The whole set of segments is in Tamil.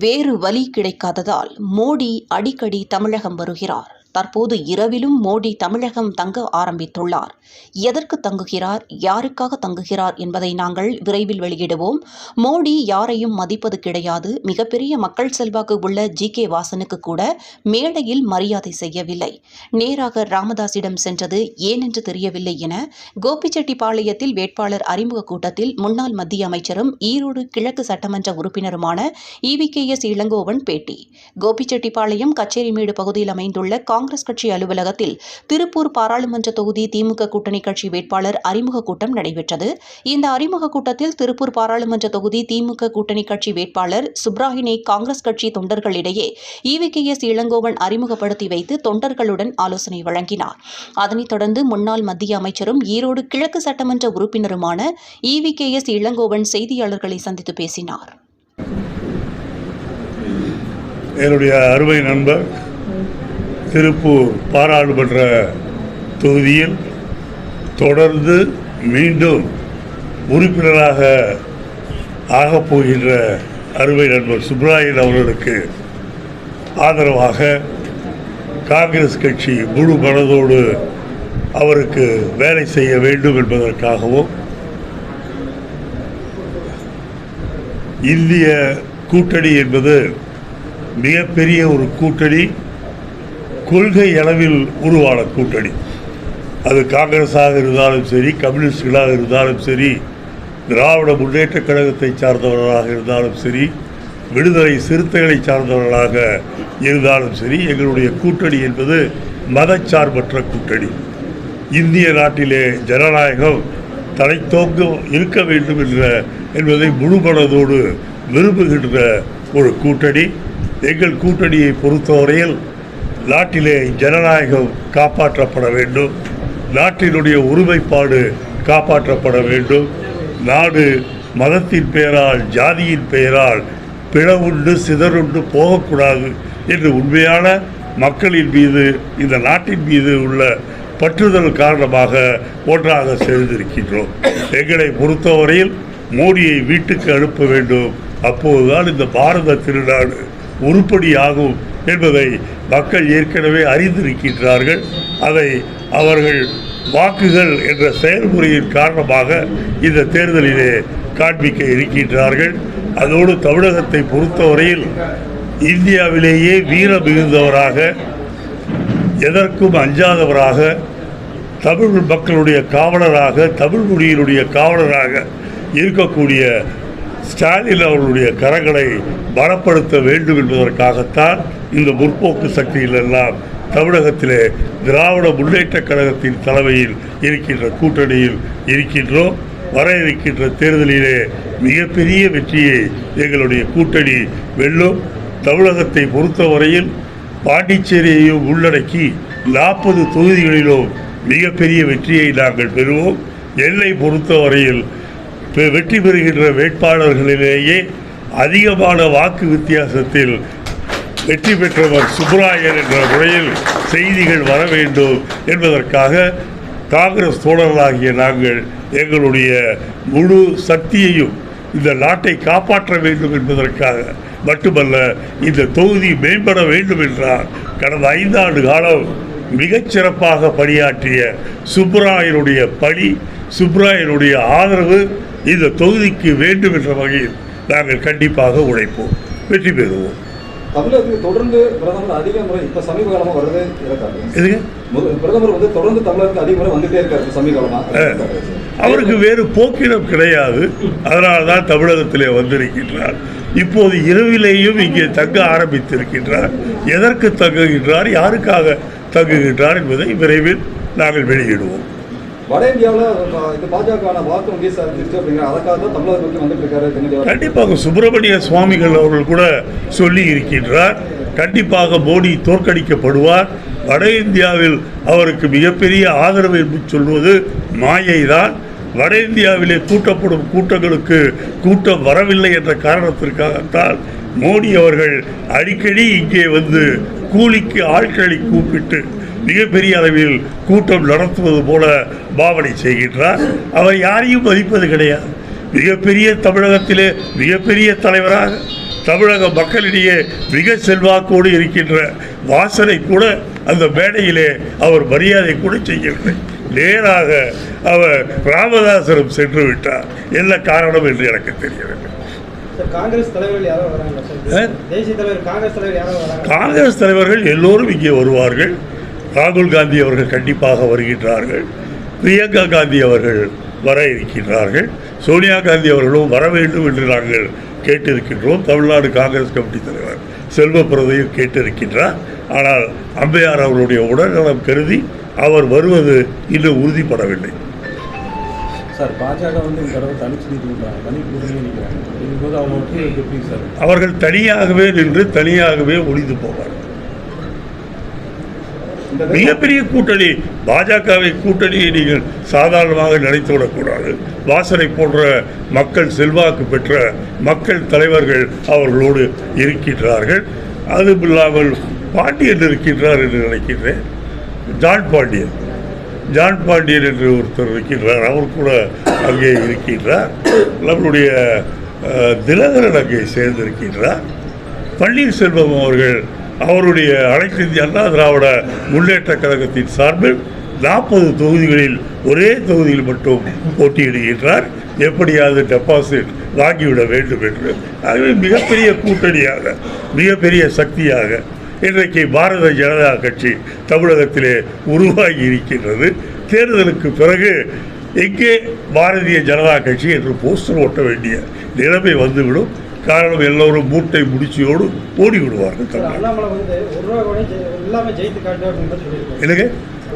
வேறு வழி கிடைக்காததால் மோடி அடிக்கடி தமிழகம் வருகிறார். தற்போது இரவிலும் மோடி தமிழகம் தங்க ஆரம்பித்துள்ளார். எதற்கு தங்குகிறார்? யாருக்காக தங்குகிறார் என்பதை நாங்கள் விரைவில் வெளியிடுவோம். மோடி யாரையும் மதிப்பது கிடையாது. மிகப்பெரிய மக்கள் செல்வாக்கு உள்ள ஜி. கே. வாசனுக்கு கூட மேடையில் மரியாதை செய்யவில்லை. நேராக ராமதாசிடம் சென்றது ஏனென்று தெரியவில்லை என கோபிச்செட்டிப்பாளையத்தில் வேட்பாளர் அறிமுக கூட்டத்தில் முன்னாள் மத்திய அமைச்சரும் ஈரோடு கிழக்கு சட்டமன்ற உறுப்பினருமான இவி கே. எஸ். இளங்கோவன் பேட்டி. கோபிச்செட்டிப்பாளையம் கச்சேரிமேடு பகுதியில் அமைந்துள்ள காங்கிரஸ் கட்சி அலுவலகத்தில் திருப்பூர் பாராளுமன்ற தொகுதி திமுக கூட்டணி கட்சி வேட்பாளர் அறிமுக கூட்டம் நடைபெற்றது. இந்த அறிமுக கூட்டத்தில் திருப்பூர் பாராளுமன்ற தொகுதி திமுக கூட்டணி கட்சி வேட்பாளர் சுப்ராஹினை காங்கிரஸ் கட்சி தொண்டர்களிடையே E V K S Elangovan அறிமுகப்படுத்தி வைத்து தொண்டர்களுடன் ஆலோசனை வழங்கினார். அதனைத் தொடர்ந்து முன்னாள் மத்திய அமைச்சரும் ஈரோடு கிழக்கு சட்டமன்ற உறுப்பினருமான இவி கே எஸ் இளங்கோவன் செய்தியாளர்களை சந்தித்து பேசினார். என்னுடைய அருமை நண்பர் திருப்பூர் பாராளுமன்ற தொகுதியில் தொடர்ந்து மீண்டும் உறுப்பினராக ஆகப்போகின்ற அறுவை நண்பர் சுப்ராயன் அவர்களுக்கு ஆதரவாக காங்கிரஸ் கட்சி முழு மனதோடு அவருக்கு வேலை செய்ய வேண்டும் என்பதற்காகவும் இந்திய கூட்டணி என்பது மிகப்பெரிய ஒரு கூட்டணி. கொள்கை அளவில் உருவான கூட்டணி. அது காங்கிரஸாக இருந்தாலும் சரி கம்யூனிஸ்டுகளாக இருந்தாலும் சரி திராவிட முன்னேற்ற கழகத்தை சார்ந்தவர்களாக இருந்தாலும் சரி விடுதலை சிறுத்தைகளை சார்ந்தவர்களாக இருந்தாலும் சரி எங்களுடைய கூட்டணி என்பது மதச்சார்பற்ற கூட்டணி. இந்திய நாட்டிலே ஜனநாயகம் தலைத்தோங்க இருக்க வேண்டும் என்ற என்பதை முழுமனதோடு விரும்புகின்ற ஒரு கூட்டணி. எங்கள் கூட்டணியை பொறுத்தவரையில் நாட்டிலே ஜனநாயகம் காப்பாற்றப்பட வேண்டும். நாட்டினுடைய ஒருமைப்பாடு காப்பாற்றப்பட வேண்டும். நாடு மதத்தின் பெயரால் ஜாதியின் பெயரால் பிளவுண்டு சிதறுண்டு போகக்கூடாது என்று உண்மையான மக்களின் மீது இந்த நாட்டின் மீது உள்ள பற்றுதல் காரணமாக ஒன்றாக சேர்ந்திருக்கின்றோம். எங்களை பொறுத்தவரையில் மோடியை வீட்டுக்கு அனுப்ப வேண்டும். அப்போதுதான் இந்த பாரத திருநாடு உருப்படியாகும் என்பதை மக்கள் ஏற்கனவே அறிந்திருக்கின்றார்கள். அதை அவர்கள் வாக்குகள் என்ற செயல்முறையின் காரணமாக இந்த தேர்தலிலே காண்பிக்க இருக்கின்றார்கள். அதோடு தமிழகத்தை பொறுத்தவரையில் இந்தியாவிலேயே வீர மிகுந்தவராக எதற்கும் அஞ்சாதவராக தமிழ் மக்களுடைய காவலராக தமிழ் மொழியினுடைய காவலராக இருக்கக்கூடிய ஸ்டாலின் அவர்களுடைய கரங்களை பலப்படுத்த வேண்டும் என்பதற்காகத்தான் இந்த முற்போக்கு சக்தியில் எல்லாம் தமிழகத்திலே திராவிட முன்னேற்ற கழகத்தின் தலைமையில் இருக்கின்ற கூட்டணியில் இருக்கின்றோம். வர இருக்கின்ற தேர்தலிலே மிகப்பெரிய வெற்றியை எங்களுடைய கூட்டணி வெல்லும். தமிழகத்தை பொறுத்தவரையில் பாண்டிச்சேரியையும் உள்ளடக்கி நாற்பது தொகுதிகளிலும் மிகப்பெரிய வெற்றியை நாங்கள் பெறுவோம். எல்லை பொறுத்தவரையில் வெற்றி பெறுகின்ற வேட்பாளர்களிலேயே அதிகமான வாக்கு வித்தியாசத்தில் வெற்றி பெற்றவர் சுப்ராயன் என்ற முறையில் செய்திகள் வர வேண்டும் என்பதற்காக காங்கிரஸ் தோழர்களாகிய நாங்கள் எங்களுடைய முழு சக்தியையும் இந்த நாட்டை காப்பாற்ற வேண்டும் என்பதற்காக மட்டுமல்ல இந்த தொகுதி மேம்பட வேண்டும் என்றால் கடந்த ஐந்தாண்டு காலம் மிகச்சிறப்பாக பணியாற்றிய சுப்ராயனுடைய பணி சுப்ராயனுடைய ஆதரவு இந்த தொகுதிக்கு வேண்டும் என்ற வகையில் நாங்கள் கண்டிப்பாக உழைப்போம். வெற்றி பெறுவோம். தமிழகத்துக்கு தொடர்ந்து பிரதமர் அதிக முறை இப்ப சமீப காலமா வருது இருக்காரு. எதுங்க? முத- பிரதமர் வந்து தொடர்ந்து தமிழகத்துக்கு அதிக முறை வந்துட்டே இருக்காரு சமீப அவருக்கு வேறு போக்கிடம் கிடையாது. அதனால தான் தமிழகத்திலே வந்திருக்கின்றார். இப்போது இரவிலேயும் இங்கே தங்க ஆரம்பித்திருக்கின்றார். எதற்கு தங்குகின்றார்? யாருக்காக தங்குகின்றார் என்பதை விரைவில் நாங்கள் வெளியிடுவோம். வட இந்தியாவில் இது வாக்கு வங்கி சாதிச்சிருச்சு அப்படிங்கிற அதற்காக தான் தமிழகத்துக்கு வந்துட்டு இருக்காரு கண்டிப்பாக சுப்பிரமணிய சுவாமிகள் அவர்கள் கூட சொல்லி இருக்கின்றார். கண்டிப்பாக மோடி தோற்கடிக்கப்படுவார். வட இந்தியாவில் அவருக்கு மிகப்பெரிய ஆதரவு என்று சொல்வது மாயைதான். வட இந்தியாவிலே கூட்டப்படும் கூட்டங்களுக்கு கூட்டம் வரவில்லை என்ற காரணத்திற்காகத்தான் மோடி அவர்கள் அடிக்கடி இங்கே வந்து கூலிக்கு ஆட்களை கூப்பிட்டு மிகப்பெரிய அளவில் கூட்டம் நடத்துவது போல பாவனை செய்கின்றார். அவர் யாரையும் மதிப்பது கிடையாது. மிகப்பெரிய தமிழகத்திலே மிகப்பெரிய தலைவராக தமிழக மக்களிடையே மிக செல்வாக்கோடு இருக்கின்ற வாசனை கூட அந்த மேடையிலே அவர் மரியாதை கூட செய்யவில்லை. நேராக அவர் ராமதாசரம் சென்று விட்டார். என்ன காரணம் என்று எனக்கு தெரியவில்லை. காங்கிரஸ் தலைவர்கள் எல்லோரும் இங்கே வருவார்கள். ராகுல் காந்தி அவர்கள் கண்டிப்பாக வருகின்றார்கள் பிரியங்கா காந்தி அவர்கள் வர இருக்கின்றார்கள் சோனியா காந்தி அவர்களும் வர வேண்டும் என்று நாங்கள் கேட்டிருக்கின்றோம். தமிழ்நாடு காங்கிரஸ் கமிட்டி தலைவர் செல்வ பிரதையும் கேட்டிருக்கின்றார். ஆனால் அம்பையார் அவர்களுடைய உடல்நலம் கருதி அவர் வருவது இன்னும் உறுதிப்படவில்லை. சார் பாஜக வந்து சார்? அவர்கள் தனியாகவே நின்று தனியாகவே ஒளிந்து போவார்கள். மிகப்பெரிய கூட்டணி பாஜகவை கூட்டணியை நீங்கள் சாதாரணமாக நினைத்து விடக்கூடாது. வாசனை போன்ற மக்கள் செல்வாக்கு பெற்ற மக்கள் தலைவர்கள் அவர்களோடு இருக்கின்றார்கள். அதுவும் இல்லாமல் பாண்டியன் இருக்கின்றார் என்று நினைக்கின்றேன். ஜான் பாண்டியன். ஜான் பாண்டியன் என்று ஒருத்தர் இருக்கின்றார். அவர் கூட அங்கே இருக்கின்றார். நம்மளுடைய தினகரன் அங்கே சேர்ந்திருக்கின்றார். பன்னீர்செல்வம் அவர்கள் அவருடைய அனைத்து இந்திய அண்ணா திராவிட முன்னேற்ற கழகத்தின் சார்பில் நாற்பது தொகுதிகளில் ஒரே தொகுதியில் மட்டும் போட்டியிடுகின்றார். எப்படியாவது டெபாசிட் வாங்கிவிட வேண்டும் என்று. ஆகவே மிகப்பெரிய கூட்டணியாக மிகப்பெரிய சக்தியாக இன்றைக்கு பாரத ஜனதா கட்சி தமிழகத்திலே உருவாகி இருக்கின்றது. தேர்தலுக்கு பிறகு எங்கே பாரதிய ஜனதா கட்சி என்று போஸ்டர் ஓட்ட வேண்டிய நிலைமை வந்துவிடும். காரணம் எல்லோரும் மூட்டை முடிச்சியோடு ஓடி விடுவார்கள் சார் தமிழ் அண்ணாமலை வந்து ஒரு ரூபா கூட ஜெயி- இல்லாம ஜெயித்து காட்டு அப்படின்னு தான் சொல்லியிருக்காரு எனக்கு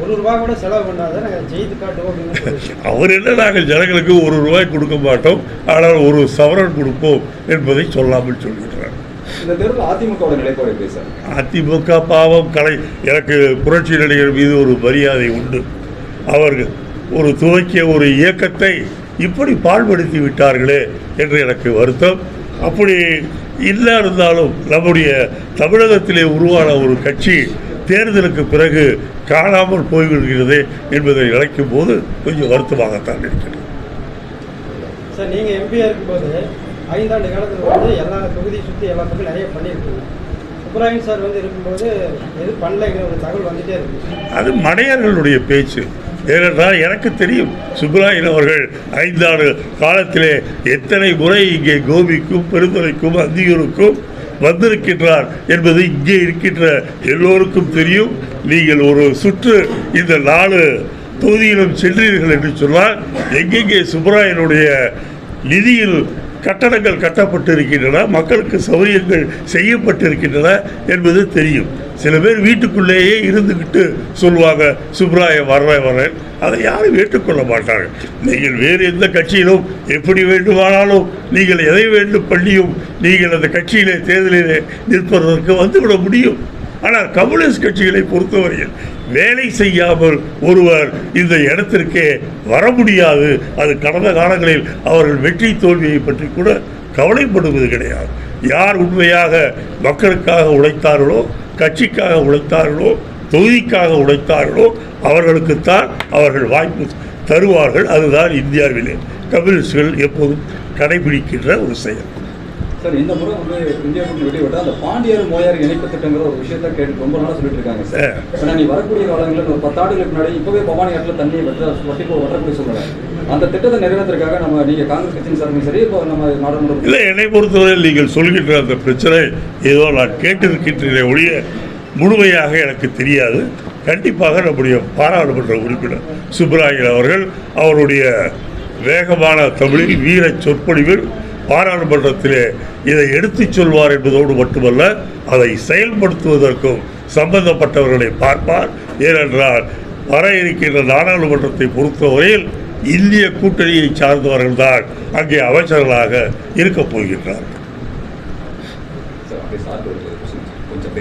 ஒரு ரூபா கூட செலவு பண்ணாத நாங்கள் ஜெயித்து காட்டுவோம் அப்படின்னு சொல்லியிருக்காரு அவர் என்ன நாங்கள் ஜனங்களுக்கு ஒரு ரூபாய் கொடுக்க மாட்டோம் ஆனால் ஒரு சவரன் கொடுப்போம் என்பதை சொல்லாமல் சார்? அதிமுக பாவம் கலை எனக்கு புரட்சி நடிகர் மீது ஒரு மரியாதை உண்டு. அவர்கள் ஒரு துவக்கிய ஒரு இயக்கத்தை இப்படி பாழ்படுத்தி விட்டார்களே என்று எனக்கு வருத்தம். அப்படி இல்லை இருந்தாலும் நம்முடைய தமிழகத்திலே உருவான ஒரு கட்சி தேர்தலுக்கு பிறகு காணாமல் போய்விடுகிறது என்பதை நினைக்கும் போது கொஞ்சம் வருத்தமாகத்தான் இருக்கிறது. சார் நீங்க எம்பியா இருக்கும்போது ஐந்தாண்டு காலத்துல வந்து எல்லா தொகுதியை சுற்றி எல்லா பக்கம் நிறைய பண்ணியிருக்கீங்க. சுப்ராயன் சார் வந்து இருக்கும்போது எது பண்ணலைங்கிற ஒரு தகவல் வந்துட்டே இருக்கு. அது மடையர்களுடைய பேச்சு. ஏனென்றால் எனக்கு தெரியும் சுப்ராயன் அவர்கள் ஐந்தாண்டு காலத்திலே எத்தனை முறை இங்கே கோபிக்கும் பெருந்துரைக்கும் அந்தியூருக்கும் வந்திருக்கின்றார் என்பது இங்கே இருக்கின்ற எல்லோருக்கும் தெரியும். நீங்கள் ஒரு சுற்று இந்த நாலு தொகுதியிலும் சென்றீர்கள் என்று சொன்னால் எங்கெங்கே சுப்ராயனுடைய நிதியில் கட்டடங்கள் கட்டப்பட்டு இருக்கின்றன மக்களுக்கு சௌரியங்கள் செய்யப்பட்டிருக்கின்றன என்பது தெரியும். சில பேர் வீட்டுக்குள்ளேயே இருந்துக்கிட்டு சொல்லுவாங்க சுப்ராய வர்றேன் வரேன் அதை யாரும் ஏற்றுக்கொள்ள மாட்டார்கள். நீங்கள் வேறு எந்த கட்சியிலும் எப்படி வேண்டுமானாலும் நீங்கள் எதை வேண்டும் பண்ணியும் நீங்கள் அந்த கட்சியிலே தேர்தலிலே நிற்பதற்கு வந்துவிட முடியும். ஆனால் கம்யூனிஸ்ட் கட்சிகளை பொறுத்தவரையில் வேலை செய்யாமல் ஒருவர் இந்த இடத்திற்கே வர முடியாது. அது கடந்த காலங்களில் அவர்கள் வெற்றி தோல்வியை பற்றி கூட கவலைப்படுவது கிடையாது. யார் உண்மையாக மக்களுக்காக உழைத்தார்களோ கட்சிக்காக உழைத்தார்களோ தொகுதிக்காக உழைத்தார்களோ அவர்களுக்குத்தான் அவர்கள் வாய்ப்பு தருவார்கள். அதுதான் இந்தியாவிலே கம்யூனிஸ்டுகள் எப்போதும் கடைபிடிக்கின்ற ஒரு செயல். சார் இந்த முறை வந்து இந்தியா கூட்டணி விட்டா அந்த பாண்டியர் மோயார் இணைப்பு திட்டங்கிற ஒரு விஷயத்த கேட்டு ரொம்ப நாளா சொல்லிட்டு இருக்காங்க சார். ஏன்னா நீ வரக்கூடிய காலங்களில் ஒரு பத்தாண்டுகளுக்கு முன்னாடி இப்பவே பவானி ஆற்றில் தண்ணி வெட்ட வட்டி போ வட்டக்கூடிய சூழ்நிலை. அந்த திட்டத்தை நிறைவேற்றுறதுக்காக நம்ம நீங்க காங்கிரஸ் கட்சியின் சார்பிலும் சரி இப்போ நம்ம நாடாளுமன்ற இல்லை என்னை பொறுத்தவரையில் நீங்கள் சொல்கின்ற அந்த பிரச்சனை ஏதோ நான் கேட்டிருக்கின்றேன் ஒழிய முழுமையாக எனக்கு தெரியாது. கண்டிப்பாக நம்முடைய பாராளுமன்ற உறுப்பினர் சுப்ராயன் அவர்கள் அவருடைய வேகமான தமிழில் வீர சொற்பொழிவில் பாராளுமன்றத்திலே இதை எடுத்துச் சொல்வார் என்பதோடு மட்டுமல்ல அதை செயல்படுத்துவதற்கும் சம்பந்தப்பட்டவர்களை பார்ப்பார். ஏனென்றால் வர இருக்கின்ற நாடாளுமன்றத்தை பொறுத்தவரையில் இந்திய கூட்டணியை சார்ந்தவர்கள்தான் அங்கே அமைச்சர்களாக இருக்கப் போகின்றார்கள். கொஞ்சம்